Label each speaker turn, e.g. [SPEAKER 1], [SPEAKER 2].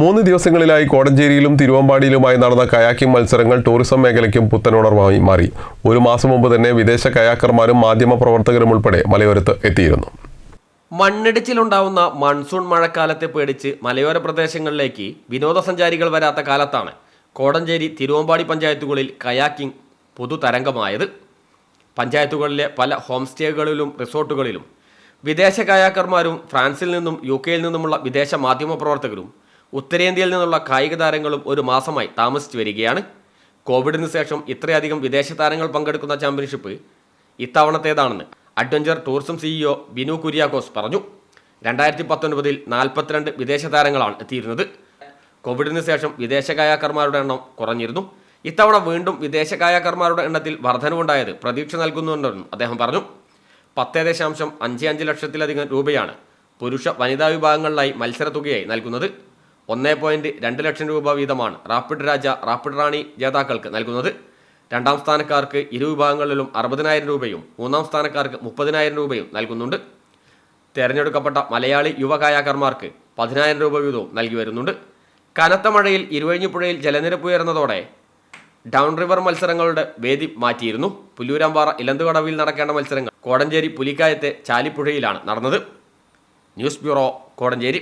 [SPEAKER 1] മൂന്ന് ദിവസങ്ങളിലായി കോടഞ്ചേരിയിലും തിരുവമ്പാടിയിലുമായി നടന്ന കയാക്കിംഗ് മത്സരങ്ങൾ ടൂറിസം മേഖലയ്ക്കും പുത്തനുണർവായി മാറി. ഒരു മാസം മുമ്പ് തന്നെ വിദേശ കയാക്കർമാരും മാധ്യമ പ്രവർത്തകരും ഉൾപ്പെടെ മലയോരത്ത് എത്തിയിരുന്നു.
[SPEAKER 2] മണ്ണിടിച്ചിലുണ്ടാവുന്ന മൺസൂൺ മഴക്കാലത്തെ പേടിച്ച് മലയോര പ്രദേശങ്ങളിലേക്ക് വിനോദസഞ്ചാരികൾ വരാത്ത കാലത്താണ് കോടഞ്ചേരി തിരുവമ്പാടി പഞ്ചായത്തുകളിൽ കയാക്കിംഗ് പുതുതരംഗമായത്. പഞ്ചായത്തുകളിലെ പല ഹോം സ്റ്റേകളിലും റിസോർട്ടുകളിലും വിദേശ കയാക്കർമാരും ഫ്രാൻസിൽ നിന്നും യു കെയിൽ നിന്നുമുള്ള വിദേശ മാധ്യമ പ്രവർത്തകരും ഉത്തരേന്ത്യയിൽ നിന്നുള്ള കായിക താരങ്ങളും ഒരു മാസമായി താമസിച്ചു വരികയാണ്. കോവിഡിന് ശേഷം ഇത്രയധികം വിദേശ താരങ്ങൾ പങ്കെടുക്കുന്ന championship ഇത്തവണത്തേതാണെന്ന് adventure tourism CEO Binu Kuriakose പറഞ്ഞു. രണ്ടായിരത്തി പത്തൊൻപതിൽ നാൽപ്പത്തിരണ്ട് വിദേശ താരങ്ങളാണ് എത്തിയിരുന്നത്. കോവിഡിന് ശേഷം വിദേശ കായാക്കർമാരുടെ എണ്ണം കുറഞ്ഞിരുന്നു. ഇത്തവണ വീണ്ടും വിദേശ കായാക്കർമാരുടെ എണ്ണത്തിൽ വർധനവുണ്ടായത് പ്രതീക്ഷ നൽകുന്നുണ്ടെന്നും അദ്ദേഹം പറഞ്ഞു. പത്തേ ദശാംശം അഞ്ച് അഞ്ച് ലക്ഷത്തിലധികം രൂപയാണ് പുരുഷ വനിതാ വിഭാഗങ്ങളിലായി മത്സരത്തുകയായി നൽകുന്നത്. ഒന്നേ പോയിന്റ് രണ്ട് ലക്ഷം രൂപ വീതമാണ് റാപ്പിഡ് രാജ റാപ്പിഡ് റാണി ജേതാക്കൾക്ക് നൽകുന്നത്. രണ്ടാം സ്ഥാനക്കാർക്ക് ഇരു വിഭാഗങ്ങളിലും അറുപതിനായിരം രൂപയും മൂന്നാം സ്ഥാനക്കാർക്ക് മുപ്പതിനായിരം രൂപയും നൽകുന്നുണ്ട്. തെരഞ്ഞെടുക്കപ്പെട്ട മലയാളി യുവ കായാക്കർമാർക്ക് പതിനായിരം രൂപ വീതവും നൽകി വരുന്നുണ്ട്. കനത്ത മഴയിൽ ഇരുവഴിഞ്ഞിപ്പുഴയിൽ ജലനിരപ്പ് ഉയർന്നതോടെ ഡൗൺ റിവർ മത്സരങ്ങളുടെ വേദി മാറ്റിയിരുന്നു. പുല്ലൂരാമ്പാറ ഇലന്തുകടവിൽ നടക്കേണ്ട മത്സരങ്ങൾ കോടഞ്ചേരി പുലിക്കായത്തെ ചാലിപ്പുഴയിലാണ് നടന്നത്. News bureau Kodanchery.